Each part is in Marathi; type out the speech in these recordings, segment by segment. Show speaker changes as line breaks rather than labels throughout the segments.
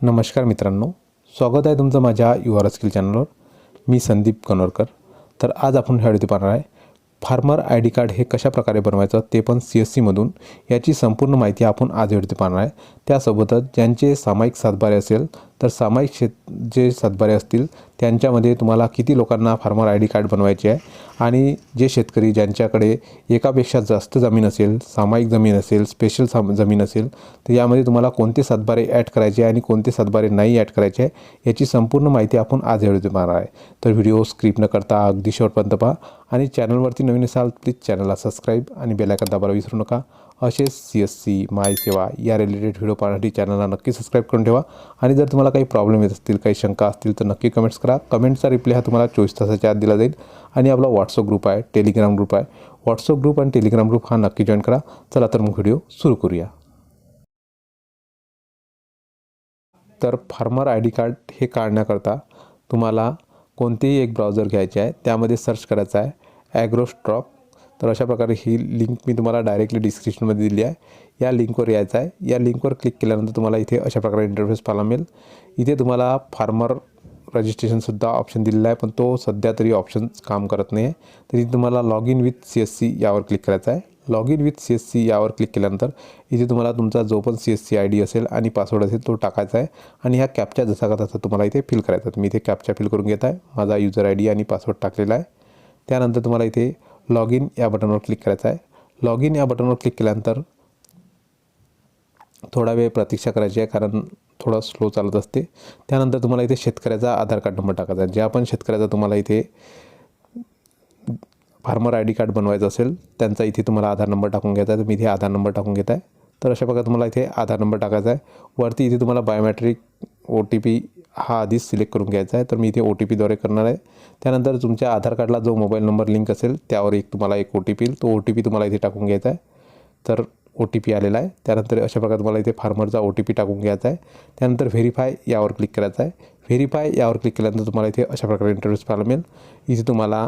नमस्कार मित्रांनो स्वागत आहे तुमचं माझ्या यू आर स्किल चॅनलवर. मी संदीप कनोरकर. तर आज आपण ह्या व्हिडिओ पाहणार आहे फार्मर आय डी कार्ड हे कशा प्रकारे बनवायचं ते पण सी एस सीमधून याची संपूर्ण माहिती आपण आज व्हिडिओ पाहणार आहे. त्यासोबतच ज्यांचे सामायिक सातबारे असेल तर सामायिक शेत जे सातबारे असतील त्यांच्यामध्ये तुम्हाला किती लोकांना फार्मर आय डी कार्ड बनवायचे आहे? आणि जे शेतकरी ज्यांच्याकडे एकापेक्षा जास्त जमीन असेल सामायिक जमीन असेल स्पेशल साम जमीन असेल तर यामध्ये तुम्हाला कोणते सातबारे ॲड करायचे आहे आणि कोणते सातबारे नाही ॲड करायचे आहे याची संपूर्ण माहिती आपण आज या व्हिडिओ आहे. तर व्हिडिओ स्क्रिप्ट न करता अगदी शेवटपर्यंत पहा. आणि चॅनलवरती नवीन असाल प्लीज चॅनलला सबस्क्राईब आणि बेलायकन दाबायला विसरू नका. असेच सी एस सी माय सेवा या रिलेटेड व्हिडिओ पाहण्यासाठी चॅनलला नक्की सबस्क्राईब करून ठेवा. आणि जर तुम्हाला काही प्रॉब्लेम येत असतील काही शंका असतील तर नक्की कमेंट्स करा. कमेंटचा रिप्लाय हा तुम्हाला चोवीस तासाच्या आत दिला जाईल. आणि आपला व्हॉट्सअप ग्रुप आहे टेलिग्राम ग्रुप आहे. व्हॉट्सअप ग्रुप आणि टेलिग्राम ग्रुप हा नक्की जॉईन करा. चला तर मग व्हिडिओ सुरू करूया. तर फार्मर आय डी कार्ड हे काढण्याकरता तुम्हाला कोणतेही एक ब्राउझर घ्यायचे आहे त्यामध्ये सर्च करायचं आहे ॲग्रोस्ट्रॉप तर अशा प्रकारे ही लिंक मी तुम्हाला डायरेक्टली डिस्क्रिप्शनमध्ये दिली आहे. या लिंकवर यायचं आहे. या लिंकवर क्लिक केल्यानंतर तुम्हाला इथे अशा प्रकारे इंटरफेस पाहायला मिळेल. इथे तुम्हाला फार्मर रजिस्ट्रेशनसुद्धा ऑप्शन दिलेला आहे पण तो सध्या तरी ऑप्शन काम करत नाही आहे तरी तुम्हाला log in with C S C यावर क्लिक करायचं आहे. Log in with C S C यावर क्लिक केल्यानंतर इथे तुम्हाला तुमचा जो पण C S C I D असेल आणि पासवर्ड असेल तो टाकायचा आहे. आणि ह्या कॅपच्या जसा का तसा तुम्हाला इथे फिल करायचा आहे. मी इथे कॅपच्या फिल करून घेत आहे. माझा युजर आय डी आणि पासवर्ड टाकलेला आहे. त्यानंतर तुम्हाला इथे लॉग इन या बटनवर क्लिक करायचं आहे. लॉग इन या बटनवर क्लिक केल्यानंतर थोडा वेळ प्रतीक्षा करायची आहे कारण थोडा स्लो चालत असते. त्यानंतर तुम्हाला इथे शेतकऱ्याचा आधार कार्ड नंबर टाकायचा आहे. ज्या पण शेतकऱ्याचा तुम्हाला इथे फार्मर आय डी कार्ड बनवायचं असेल त्यांचा इथे तुम्हाला आधार नंबर टाकून घ्यायचा आहे. तुम्ही इथे आधार नंबर टाकून घेत आहे तर अशा प्रकारे तुम्हाला इथे आधार नंबर टाकायचा आहे. वरती इथे तुम्हाला बायोमॅट्रिक ओ टी पी हा आधीच सिलेक्ट करून घ्यायचा आहे. तर मी इथे ओ टी पीद्वारे करणार आहे. त्यानंतर तुमच्या आधार कार्डला जो मोबाईल नंबर लिंक असेल त्यावर एक तुम्हाला एक ओ टी पी येईल तो ओ टी पी तुम्हाला इथे टाकून घ्यायचा आहे. तर ओ टी पी आलेला आहे. त्यानंतर अशा प्रकारे तुम्हाला इथे फार्मरचा ओ टी पी टाकून घ्यायचा आहे. त्यानंतर व्हेरीफाय यावर क्लिक करायचं आहे. व्हेरीफाय यावर क्लिक केल्यानंतर तुम्हाला इथे अशा प्रकारे इंटरव्ह्यूज पाहायला मिळेल. इथे तुम्हाला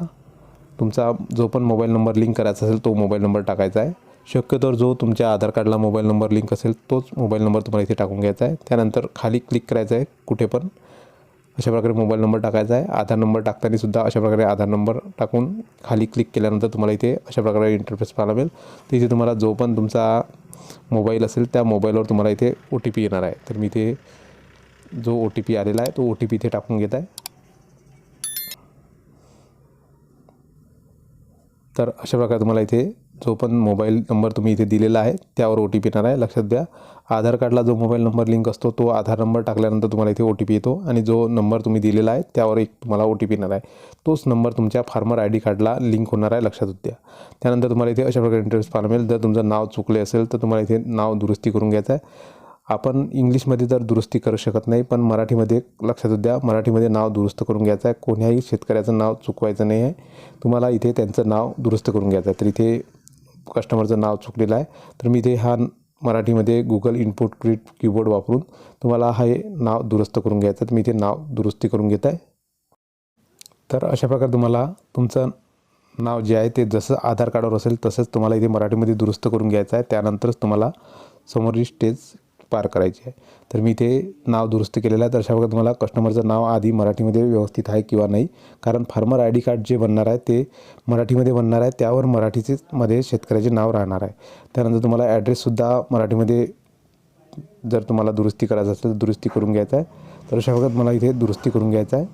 तुमचा जो पण मोबाईल नंबर लिंक करायचा असेल तो मोबाईल नंबर टाकायचा आहे. शक्यतोवर जो तुमच्या आधार कार्डला मोबाईल नंबर लिंक असेल तोच मोबाईल नंबर तुम्हाला इथे टाकून घ्यायचा आहे. त्यानंतर खाली क्लिक करायचं आहे कुठे पण. अशा प्रकारे मोबाईल नंबर टाकायचा आहे. आधार नंबर टाकताना सुद्धा अशा प्रकारे आधार नंबर टाकून खाली क्लिक केल्यानंतर तुम्हाला इथे अशा प्रकारे इंटरफेस पाहायला मिळेल. तर इथे तुम्हाला जो पण तुमचा मोबाईल असेल त्या मोबाईलवर तुम्हाला इथे ओ टी पी येणार आहे. तर मी इथे जो ओ टी पी आलेला आहे तो ओ टी पी इथे टाकून घेत आहे. तर अशा प्रकारे तुम्हाला इथे जो पण मोबाईल नंबर तुम्ही इथे दिलेला आहे त्यावर ओ टी पी येणार आहे. लक्षात द्या आधार कार्डला जो मोबाईल नंबर लिंक असतो तो आधार नंबर टाकल्यानंतर तुम्हाला इथे ओ टी पी येतो आणि जो नंबर तुम्ही दिलेला आहे त्यावर एक तुम्हाला ओ टी पी येणार आहे. तोच नंबर तुमच्या फार्मर आय डी कार्डला लिंक होणार आहे लक्षात द्या. त्यानंतर तुम्हाला इथे अशा प्रकारे इंटरेस्ट फार मिळेल. जर तुमचं नाव चुकले असेल तर तुम्हाला इथे नाव दुरुस्ती करून घ्यायचं आहे. आपण इंग्लिशमध्ये तर दुरुस्ती करू शकत नाही पण मराठीमध्ये लक्षात द्या मराठीमध्ये नाव दुरुस्त करून घ्यायचं आहे. कोण्याही शेतकऱ्याचं नाव चुकवायचं नाही आहे. तुम्हाला इथे त्यांचं नाव दुरुस्त करून घ्यायचं आहे. तर इथे कस्टमरचं नाव चुकलेलं आहे. तर मी इथे हा मराठीमध्ये गुगल इनपुट क्रिट कीबोर्ड वापरून तुम्हाला हे नाव दुरुस्त करून घ्यायचं आहे. तर मी इथे नाव दुरुस्ती करून घेत आहे. तर अशा प्रकारे तुम्हाला तुमचं नाव जे आहे ते जसं आधार कार्डवर असेल तसंच तुम्हाला इथे मराठीमध्ये दुरुस्त करून घ्यायचं आहे. त्यानंतरच तुम्हाला समोरची स्टेज पार करायची आहे. तर मी इथे नाव दुरुस्त केलेलं आहे. तर अशा प्रकारे तुम्हाला कस्टमरचं नाव आधी मराठीमध्ये व्यवस्थित आहे किंवा नाही. कारण फार्मर आय डी कार्ड जे बनणार आहे ते मराठीमध्ये बनणार आहे. त्यावर मराठीचेच मध्ये शेतकऱ्याचे नाव राहणार आहे. त्यानंतर तुम्हाला ॲड्रेससुद्धा मराठीमध्ये जर तुम्हाला दुरुस्ती करायचं असेल तर दुरुस्ती करून घ्यायचं आहे. तर अशा प्रकारे मला इथे दुरुस्ती करून घ्यायचा आहे.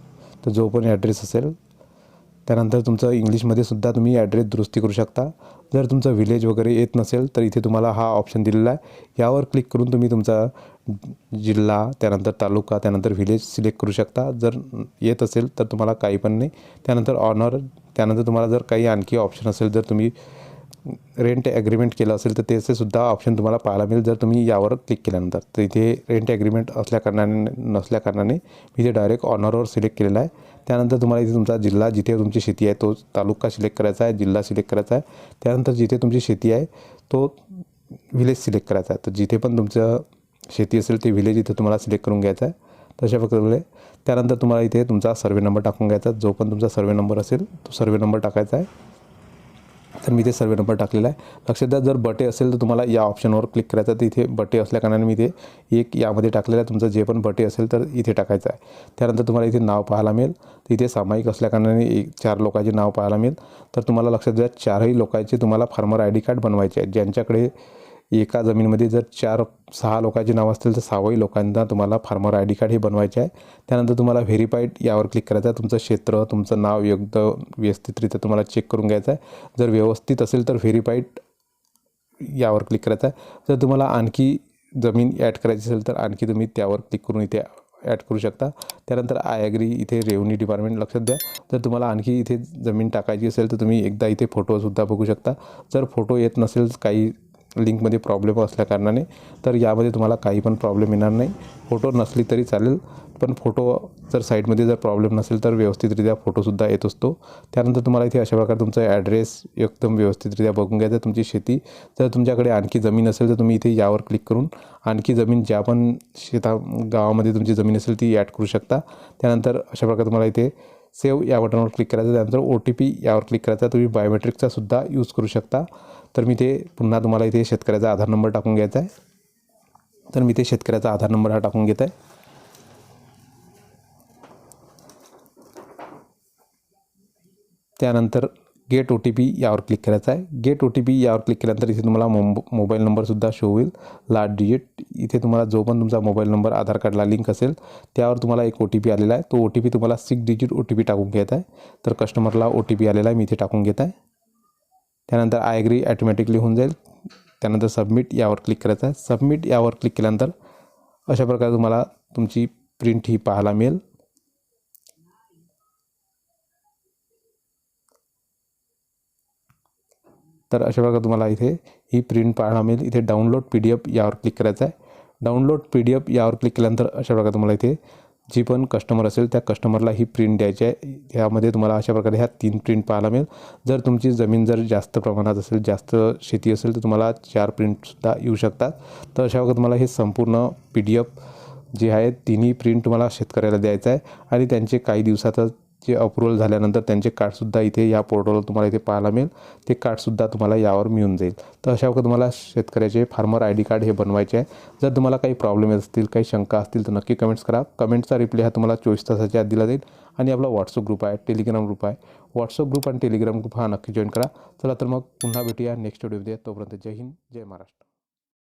तर जो पण ॲड्रेस असेल त्यानंतर तुमचं इंग्लिशमध्ये सुद्धा तुम्ही ॲड्रेस दुरुस्ती करू शकता. जर तुमचं विलेज वगैरे येत नसेल तर इथे तुम्हाला हा ऑप्शन दिलेला आहे. यावर क्लिक करून तुम्ही तुमचा जिल्हा त्यानंतर तालुका त्यानंतर विलेज सिलेक्ट करू शकता. जर येत असेल तर तुम्हाला काही पण नाही. त्यानंतर ऑनर त्यानंतर तुम्हाला जर काही आणखी ऑप्शन असेल जर तुम्ही रेंट ॲग्रीमेंट केलं असेल तर त्याचे सुद्धा ऑप्शन तुम्हाला पाहायला मिळेल. जर तुम्ही यावर क्लिक केल्यानंतर तर इथे रेंट ॲग्रीमेंट असल्याकारणाने नसल्याकारणाने मी ते डायरेक्ट ऑनरवर सिलेक्ट केलेला आहे. त्यानंतर तुम्हाला इथे तुमचा जिल्हा जिथे तुमची शेती आहे तो तालुका सिलेक्ट करायचा आहे जिल्हा सिलेक्ट करायचा आहे. त्यानंतर जिथे तुमची शेती आहे तो व्हिलेज सिलेक्ट करायचा आहे. तर जिथे पण तुमचं शेती असेल ते व्हिलेज इथे तुम्हाला सिलेक्ट करून घ्यायचं आहे. तशा प्रकारे. त्यानंतर तुम्हाला इथे तुमचा सर्वे नंबर टाकून घ्यायचा जो पण तुमचा सर्वे नंबर असेल तो सर्वे नंबर टाकायचा आहे. तर मी ते सर्वे नंबर टाकलेला आहे. लक्षात द्या जर बटे असेल तर तुम्हाला या ऑप्शनवर क्लिक करायचं तर इथे बटे असल्याकारणाने मी ते एक यामध्ये टाकलेलं आहे. तुमचं जे पण बटे असेल तर इथे टाकायचं आहे. त्यानंतर तुम्हाला इथे नाव पाहायला मिळेल. तर इथे सामायिक असल्याकारणाने एक चार लोकांचे नाव पाहायला मिळेल. तर तुम्हाला लक्षात द्या चारही लोकांचे तुम्हाला फार्मर आय डी कार्ड बनवायचे आहेत. ज्यांच्याकडे एका जमीनमध्ये जर चार सहा लोकांचे नावं असतील तर सहाही लोकांना तुम्हाला फार्मर आय डी कार्ड हे बनवायचे आहे. त्यानंतर तुम्हाला व्हेरीफाईड यावर क्लिक करायचं आहे. तुमचं क्षेत्र तुमचं नाव योग्य व्यवस्थितरित्या तुम्हाला चेक करून घ्यायचं आहे. जर व्यवस्थित असेल तर व्हेरीफाईड यावर क्लिक करायचं आहे. जर तुम्हाला आणखी जमीन ॲड करायची असेल तर आणखी तुम्ही त्यावर क्लिक करून इथे ॲड करू शकता. त्यानंतर आय अग्री इथे रेव्हन्यू डिपार्टमेंट लक्षात द्या. जर तुम्हाला आणखी इथे जमीन टाकायची असेल तर तुम्ही एकदा इथे फोटोसुद्धा बघू शकता. जर फोटो येत नसेल काही लिंकमध्ये प्रॉब्लेम असल्याकारणाने तर यामध्ये तुम्हाला काही पण प्रॉब्लेम येणार नाही. फोटो नसली तरी चालेल पण फोटो जर साईडमध्ये जर प्रॉब्लेम नसेल तर व्यवस्थितरित्या फोटोसुद्धा येत असतो. त्यानंतर तुम्हाला इथे अशा प्रकारे तुमचा ॲड्रेस एकदम व्यवस्थितरित्या बघून घ्यायचा तुमची शेती जर तुमच्याकडे आणखी जमीन असेल तर तुम्ही इथे यावर क्लिक करून आणखी जमीन ज्या पण शेता गावामध्ये तुमची जमीन असेल ती ॲड करू शकता. त्यानंतर अशा प्रकारे तुम्हाला इथे सेव्ह या बटनवर क्लिक करायचं त्यानंतर ओ टी पी यावर क्लिक करायचा. तुम्ही बायोमेट्रिकचा सुद्धा यूज करू शकता. तर मी ते पुन्हा तुम्हाला इथे शेतकऱ्याचा आधार नंबर टाकून घ्यायचा आहे. तर मी ते शेतकऱ्याचा आधार नंबर हा टाकून घेत आहे. त्यानंतर गेट ओ टी पी यावर क्लिक करायचं आहे. गेट ओ टी पी यावर क्लिक केल्यानंतर इथे तुम्हाला मोब मोबाईल नंबरसुद्धा शो होईल. लास्ट डिजिट इथे तुम्हाला जो पण तुमचा मोबाईल नंबर आधार कार्डला लिंक असेल त्यावर तुम्हाला एक ओ टी पी आलेला आहे. तो ओ टी पी तुम्हाला six digit O T P टाकून घेत आहे. तर कस्टमरला ओ टी पी आलेला आहे. मी इथे टाकून घेत आहे. त्यानंतर आय ॲग्री ॲटोमॅटिकली होऊन जाईल. त्यानंतर सबमिट यावर क्लिक करायचं आहे. सबमिट यावर क्लिक केल्यानंतर अशा प्रकारे तुम्हाला तुमची प्रिंट ही पाहायला मिळेल. तर अशा प्रकारे तुम्हाला इथे ही प्रिंट पाहायला मिळेल. इथे डाउनलोड पी डी एफ यावर क्लिक करायचं आहे डाउनलोड पी डी एफ यावर क्लिक केल्यानंतर अशा प्रकारे तुम्हाला इथे जी पण कस्टमर असेल त्या कस्टमरला ही प्रिंट द्यायची आहे ह्यामध्ये तुम्हाला अशा प्रकारे ह्या तीन प्रिंट पाहायला मिळेल. जर तुमची जमीन जर जास्त प्रमाणात असेल जास्त शेती असेल तर तुम्हाला चार प्रिंटसुद्धा येऊ शकतात. तर अशा प्रकारे तुम्हाला हे संपूर्ण पी डी एफ जे आहे तिन्ही प्रिंट तुम्हाला शेतकऱ्याला द्यायचं आहे आणि त्यांचे काही दिवसातच जे अप्रुव्हल झाल्यानंतर त्यांचे कार्डसुद्धा इथे या पोर्टलवर तुम्हाला इथे पाहायला मिळेल. ते कार्डसुद्धा तुम्हाला यावर मिळून जाईल. तर अशा प्रकारे तुम्हाला शेतकऱ्याचे फार्मर आय डी कार्ड हे बनवायचे आहे. जर तुम्हाला काही प्रॉब्लेम असतील काही शंका असतील तर नक्की कमेंट्स करा. कमेंटचा रिप्लाय हा तुम्हाला चोवीस तासाच्या आत दिला जाईल. आणि आपला व्हॉट्सअप ग्रुप आहे टेलिग्राम ग्रुप आहे. व्हॉट्सअप ग्रुप आणि टेलिग्राम ग्रुप हा नक्की जॉईन करा. चला तर मग पुन्हा भेटूया नेक्स्ट व्हिडिओमध्ये तोपर्यंत जय हिंद जय महाराष्ट्र.